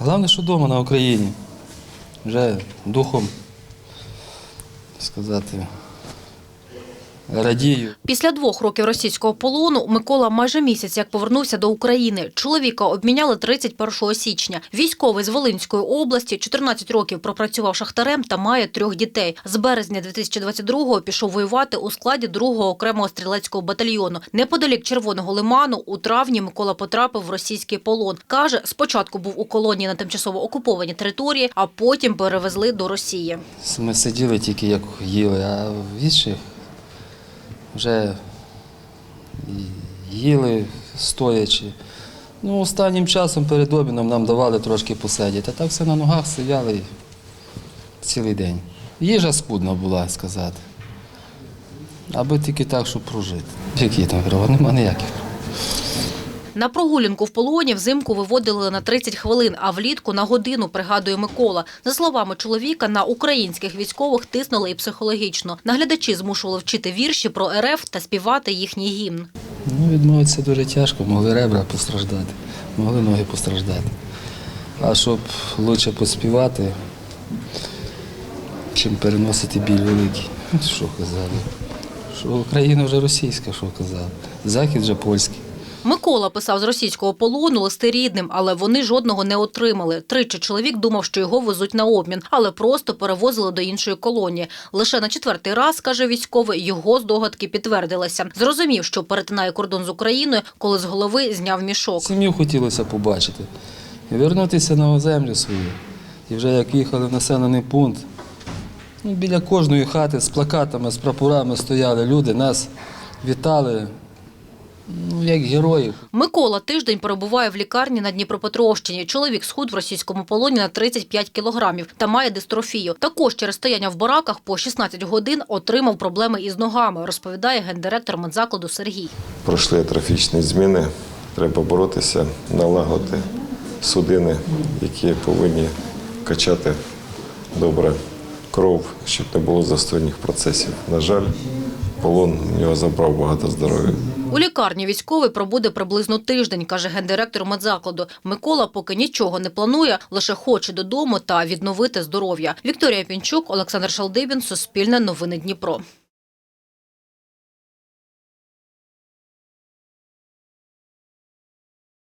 Головне, що вдома на Україні. Вже духом сказати. Радію. Після двох років російського полону Микола майже місяць як повернувся до України. Чоловіка обміняли 31 січня. Військовий з Волинської області 14 років пропрацював шахтарем та має трьох дітей. З березня 2022-го пішов воювати у складі 2-го окремого стрілецького батальйону. Неподалік Червоного лиману у травні Микола потрапив в російський полон. Каже, спочатку був у колонії на тимчасово окупованій території, а потім перевезли до Росії. Ми сиділи тільки як їли, а в інших вже їли стоячи. Ну, останнім часом перед обміном нам давали трошки посидіти, а так все на ногах сидяли цілий день. Їжа скудна була, сказати. Аби тільки так, щоб прожити. Які там права? Нема ніяких. На прогулянку в полоні взимку виводили на 30 хвилин, а влітку на годину, пригадує Микола. За словами чоловіка, на українських військових тиснули і психологічно. Наглядачі змушували вчити вірші про РФ та співати їхній гімн. Ну, відмовитися дуже тяжко, могли ребра постраждати, могли ноги постраждати. А щоб краще поспівати, чим переносити біль великий. Що казали? Що Україна вже російська, що казали. Захід вже польський. Микола писав з російського полону листи рідним, але вони жодного не отримали. Тричі чоловік думав, що його везуть на обмін, але просто перевозили до іншої колонії. Лише на четвертий раз, каже військовий, його здогадки підтвердилися. Зрозумів, що перетинає кордон з Україною, коли з голови зняв мішок. Сім'ю хотілося побачити. І вернутися на землю свою. І вже як їхали в населений пункт, ну, біля кожної хати з плакатами, з прапорами стояли люди, нас вітали, ну, як героїв. Микола тиждень перебуває в лікарні на Дніпропетровщині. Чоловік схуд в російському полоні на 35 кілограмів та має дистрофію. Також через стояння в бараках по 16 годин отримав проблеми із ногами, розповідає гендиректор медзакладу Сергій. пройшли атрофічні зміни. Треба боротися, налагодити судини, які повинні качати добре кров, щоб не було застойних процесів. На жаль, полон в нього забрав багато здоров'я. У лікарні військовий пробуде приблизно тиждень, каже гендиректор медзакладу. Микола поки нічого не планує, лише хоче додому та відновити здоров'я. Вікторія Пінчук, Олександр Шалдибін, Суспільне новини Дніпро.